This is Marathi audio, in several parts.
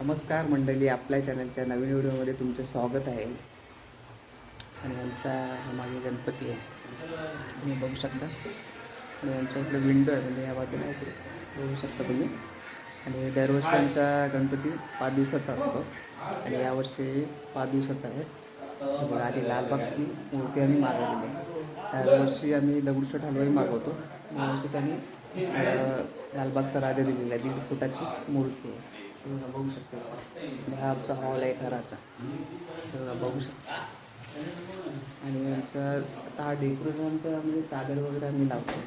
नमस्कार मंडळी आपल्या चॅनलच्या नवीन व्हिडिओमध्ये तुमचं स्वागत आहे. आणि आमचा हा मागे गणपती आहे. तुम्ही बघू शकता. आणि आमच्या इकडे विंडो आहे म्हणजे या बाजूला इकडे बघू शकता तुम्ही. आणि दरवर्षी आमचा गणपती पाच दिवसाचा असतो. आणि यावर्षी पाच दिवसाचा आहे. बघा आधी लालबागची मूर्ती आम्ही मागवलेली आहे. दरवर्षी आम्ही दगडूशेठ हलवाई मागवतो. यावर्षी त्यांनी लालबागचा राजा दिलेला आहे दीड फुटाची मूर्ती आहे. बघू शकता हा आमचा हॉल आहे घराचा. हे बघू शकता. आणि आमचा आता हा डेकोरेशन आमचा म्हणजे चादर वगैरे आम्ही लावतो.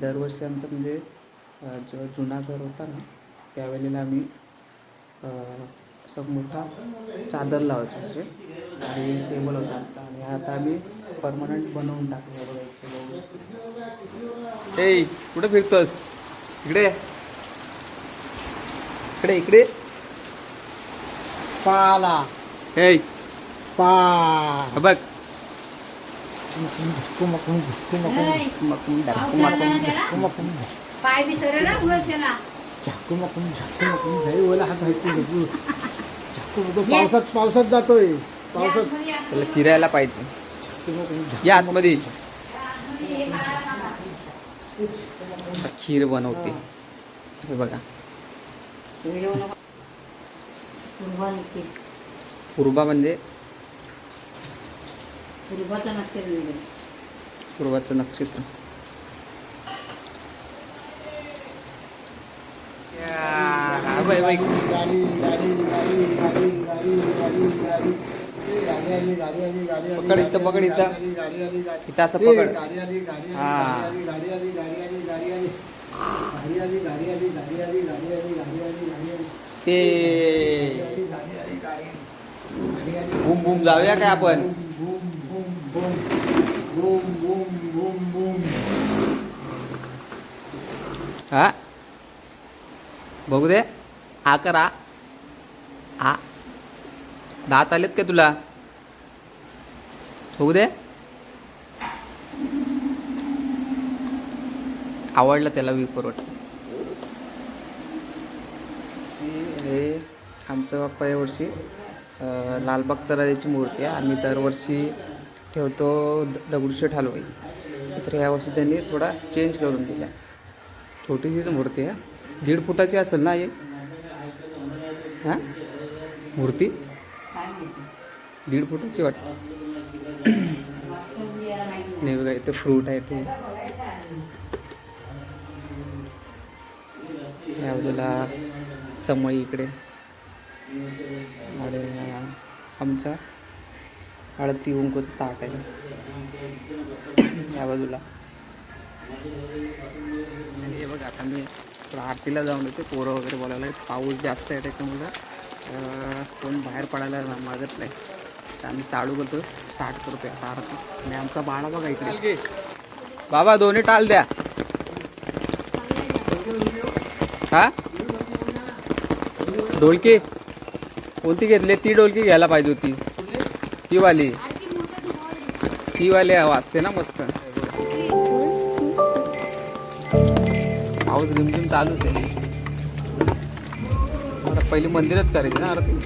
दरवर्षी आमचं म्हणजे जो जुना घर होता ना त्यावेळेला आम्ही असं मोठा चादर लावायचो म्हणजे आणि टेबल होता आमचा. आणि आता आम्ही परमनंट बनवून टाकलं बघा. बघू कुठं फिरतोस? इकडे. इकडे इकडे. पाला. हे पा. बघ. झाकू मकून झाकू मकून ओला झाकू पावसात पावसात जातोय. पावसात. त्याला फिरायला पाहिजे. या आतमध्ये. खीर बनवते. हे बघा. पूर्वा म्हणजे? पूर्वाचं नक्षत्र पूर्वाचं नक्षत्र. पकड इथं पकड इथं. इथं असं पकड. हा गाडी आली गाडी आली काय आपण boom boom boom boom boom boom हा? बघू दे. हा करा. हा. दात आलेत का तुला? बघू दे. आवडलं त्याला विपरोट हे आमचं बाप्पा यावर्षी लालबागचा राजाची मूर्ती आहे. आम्ही दरवर्षी ठेवतो द- दगडूशेठ हलवाई. तर यावर्षी त्यांनी थोडा चेंज करून दिला. छोटीशीच मूर्ती आहे. दीड फुटाची असेल ना हे? हां? मूर्ती? काय. दीड फुटाची वाटतं. नाही. नाही बघा इथे फ्रूट आहे ते. या बाजूला समई इकडे. आणि आमचा हळदी कुंकूचा ताट आहे. या बाजूला. हे बघा आता मी थोडं आरतीला जाऊन येते. पोरं वगैरे बोलायला पाऊस जास्त आहे त्याच्यामुळं कोण बाहेर पडायला मागत नाही. तर आम्ही चालू करतो. स्टार्ट करतो आता आरती. आणि आमचा बाळा बघा इकडे. बाबा दोन्ही टाल द्या. हा? ढोलकी कोणती घेतली? ती ढोलकी घ्यायला पाहिजे होती. ती वाली. ती वाली वाजते ना मस्त. पाऊस रिमझिम चालूच आहे आता पहिली मंदिरात करायची ना. आरती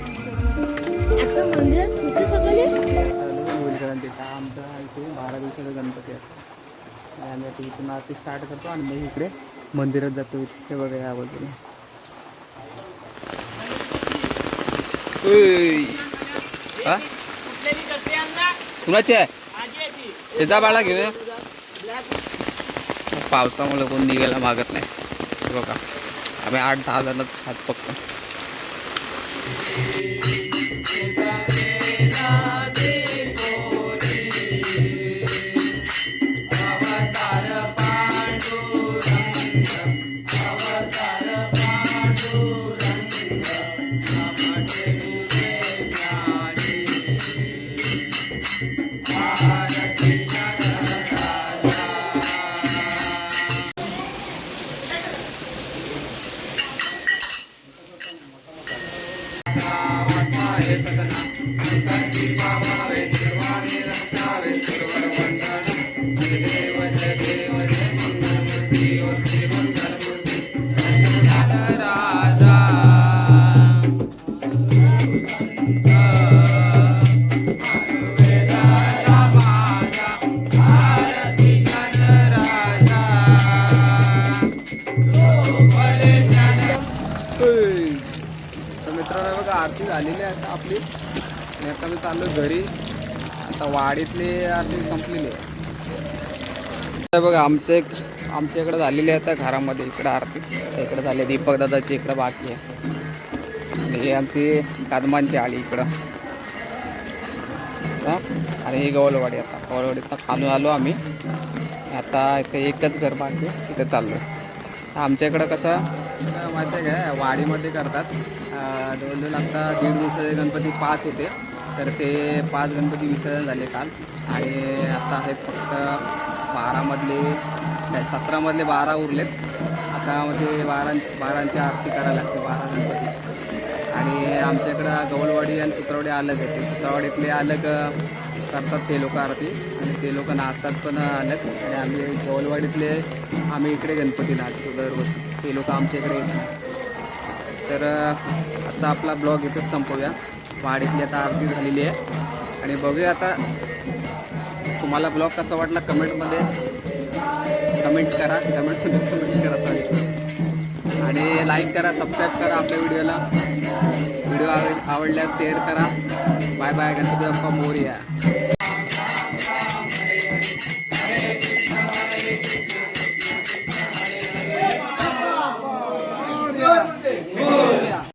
आमचा इथे बारा दिवसाचा गणपती असतो. आम्ही आता इथून आरती स्टार्ट करतो आणि मग इकडे मंदिरात जातो इथे बघा या बाजूला. हा? कुणाची आहे? त्याचा बाळा घेऊया पावसामुळे कोण निघायला मागत नाही. बघा. आम्ही आठ दहा जणच हात पकतो आता आपली. आणि आता मी चाललो घरी. आता वाडीतले आरती संपलेली आहे. बघा आमच्या एक आमच्या इकडं झालेली आहे आता घरामध्ये. इकडं आरती. इकडं झाले दीपकदादाची इकडं बाकी आहे. आणि आमची कादमांची आळी इकडं. आणि ही गवलवाडी आता. गवलवाडीत खालून आलो आम्ही. आता इथे एकच घर बाकी आहे, तिथे चाललो आमच्या इकडं कसं? माहिती आहे काय वाडीमध्ये करतात. अं, जवळजवळ आता दीड दिवसाचे गणपती पाच होते. तर ते पाच गणपती विसर्जन झाले काल. आणि आता आहेत फक्त बारामधले सतरामधले बारा उरलेत. आता म्हणजे बारा बारांची आरती करायला लागते बारा गणपती. आणि आमच्या इकडं गवळवाडी आणि सुत्रावडी अलग आहे. ते अलग करतात ते लोक आरती आणि ते लोक नाचतात पण आणत आणि आम्ही गवळवाडीतले आम्ही इकडे गणपती नाचतो दरवर्षी. ते लोक आमच्या इकडे येतात. तर आता आपला ब्लॉग इथंच संपवूया वाडीतली आता आरती झालेली आहे. आणि बघूया आता तुम्हाला ब्लॉग कसा वाटला कमेंटमध्ये कमेंट करा. कमेंटमध्ये कमेंट करा सॉरी आणि लाईक करा सबस्क्राईब करा आपल्या व्हिडिओला. व्हिडिओ आवड आवडल्यास शेअर करा. Bye bye Ganpati Bappa Morya.